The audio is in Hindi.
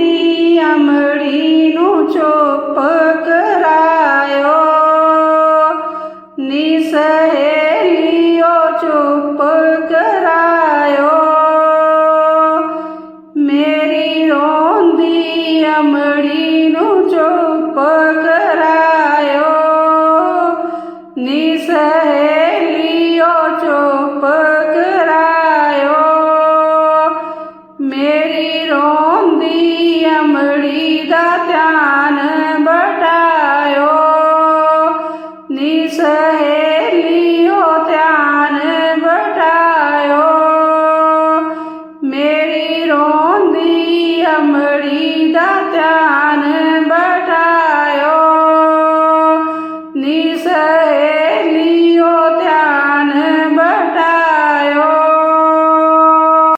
ઊંધી આમળીનો ચોપ का ध्यान बटायो निसहेलियो ध्यान बटायो। मेरी रोंदी अमड़ी का ध्यान